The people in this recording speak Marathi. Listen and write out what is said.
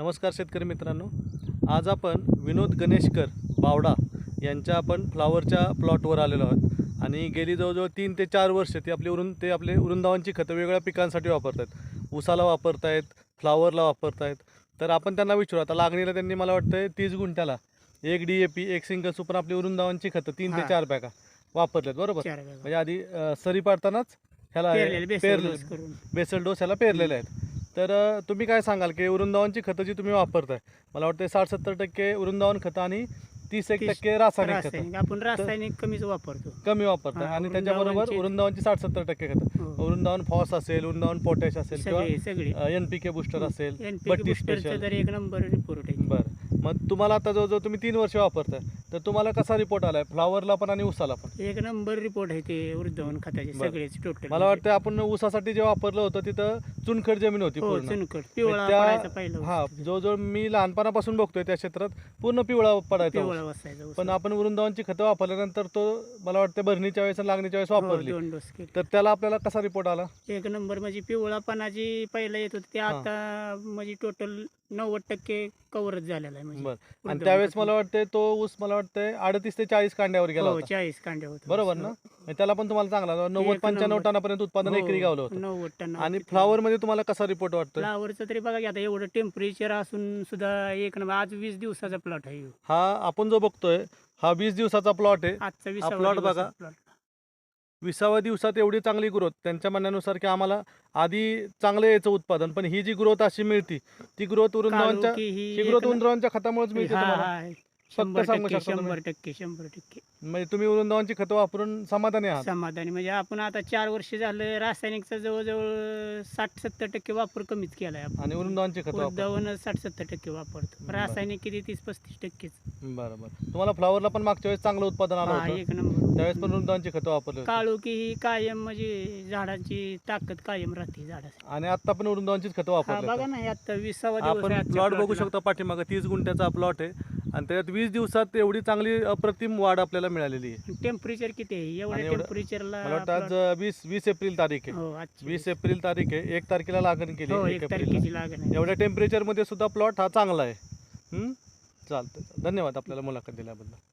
नमस्कार शेतकरी मित्रांनो. आज आपण विनोद गणेशकर बावडा यांच्या आपण फ्लावरच्या प्लॉटवर आलेलो आहोत. आणि गेली जवळजवळ तीन ते चार वर्ष ते आपले उरुण ते आपले वृंदावनची खतं वेगवेगळ्या पिकांसाठी वापरत आहेत ऊसाला वापरत आहेत फ्लावरला वापरत आहेत तर आपण त्यांना विचारू आता लागणीला त्यांनी मला वाटतं तीस गुंठ्याला एक डी ए पी एक सिंगल सुपर आपली वृंदावनची खतं तीन ते. चार बॅगा वापरलेत बरोबर. म्हणजे आधी सरी पाडतानाच ह्याला पेरलेले पेरले बेसल डोस ह्याला पेरलेले आहेत. तर तुम्ही काय सांगाल की वृंदावनची खतं जी तुम्ही वापरताय? मला वाटतं साठ सत्तर टक्के वृंदावन खतं आणि तीस एक टक्के रासायनिक खतं. आपण रासायनिक कमीच वापरतो. कमी वापरताय हा, आणि त्याच्याबरोबर वृंदावनची- साठ सत्तर टक्के खतं. हो. वृंदावन फॉस असेल वृंदावन पोटॅश असेल किंवा एन पी के बुस्टर असेल बुस्टरचं स्पेशल. एक नंबर बरं. मग तुम्हाला आता जवळजवळ तुम्ही तीन वर्ष वापरताय. तर तुम्हाला कसा रिपोर्ट आलाय फ्लावरला पण आणि उसाला पण एक नंबर रिपोर्ट आहे ते वृद्धवन खताचे बरं. सगळेच टोटल मला वाटतं आपण ऊसासाठी जे वापरलं होतं तिथं चुनखड जमीन होती हो पूर्ण चुनकट पिवळा त्या- पडायचा पहिला हा. जवळजवळ मी लहानपणापासून बघतोय त्या क्षेत्रात पूर्ण पिवळा पडायचा ऊस. पिवळा बसायचा ऊस. पण आपण वृंदावनची खतं वापरल्यानंतर तो मला वाटतं भरणीच्या वेळेस आणि लागणीच्या वेळेस हो, वापरली दोन डोस केले तर त्याला आपल्याला कसा रिपोर्ट आला एक नंबर म्हणजे पिवळा पानाची पहिला येत होती ते हा. आता म्हणजे टोटल नव्वद टक्के कव्हरच झालेला आहे म्हणजे बरं आणि त्यावेळेस. मला वाटतं तो ऊस मला वाटतं अडतीस ते चाळीस कांड्यावर गेला हो होता. चाळीस कांड्या होत. बरोबर ना? त्याला पण तुम्हाला चांगला नव्वद एक पंच्याण्णव. टनापर्यंत उत्पादन एकरी गावलं होतं. नव्वद टन आणि फ्लावर मध्ये तुम्हाला कसा रिपोर्ट वाटतोय? फ्लावरचं तरी बघा की आता एवढं टेम्परेचर असून सुद्धा एक नंबर आज वीस दिवसाचा प्लॉट आहे. ह्यो. हा आपण जो बघतोय हा वीस दिवसाचा प्लॉट आहे. आजचा वीस plot बघा. विसाव्या दिवसात एवढी चांगली ग्रोथ त्यांच्या म्हणण्यानुसार की आम्हाला आधी चांगलं यायचं उत्पादन पण ही जी ग्रोथ अशी मिळती ती ग्रोथ वृंदावनच्या ही ग्रोथ वृंदावनच्या खतामुळेच मिळते तुम्हाला. शंभर सांगू टक्के शकता तुम्ही? शंभर टक्के शंभर टक्के. म्हणजे तुम्ही वृंदावनची खतं वापरून समाधानी आहात. समाधानी. म्हणजे आपण आता चार वर्ष झालं रासायनिकचा जवळजवळ साठ सत्तर टक्के वापर कमीच केलाय आपण. आणि वृंदावनची खतं वापर उद्यावन साठ सत्तर टक्के वापरतो. बरं. रासायनिक किती? तीस पस्तीस टक्केच. बरं बरं. तुम्हाला फ्लावरला पण मागच्या वेळेस चांगलं उत्पादन आलं हा होतं. एक नंबर. त्यावेळेस पण वृंदावनची खतं वापरली होती. काळू की ही कायम म्हणजे झाडाची ताकद कायम राहते झाडाची. आणि आता पण वृंदावनचीच खतं हा वापरली बघा ना आता विसावा दिवस आपण आजच्या प्लॉट बघू plotला. शकतो पाठीमागं. तीस गुंठ्याचा प्लॉट आहे. आणि त्याच्यात वीस दिवसात एवढी चांगली अप्रतिम वाढ आपल्याला मिळालेली आहे. टेम्परेचर किती आहे? आणि एवढ्या एवढं- टेम्परेचरला मला वाटतं आज वीस वीस एप्रिल तारीख आहे. हो आजची वीस एप्रिल तारीख आहे. एक तारखेला लागण केली हो एक एक एप्रिलला. तारखेची लागण आहे. एवढ्या टेम्परेचरमध्ये सुद्धा प्लॉट हा चांगला आहे. हं? चालतं धन्यवाद आपल्याला मुलाखत दिल्याबद्दल.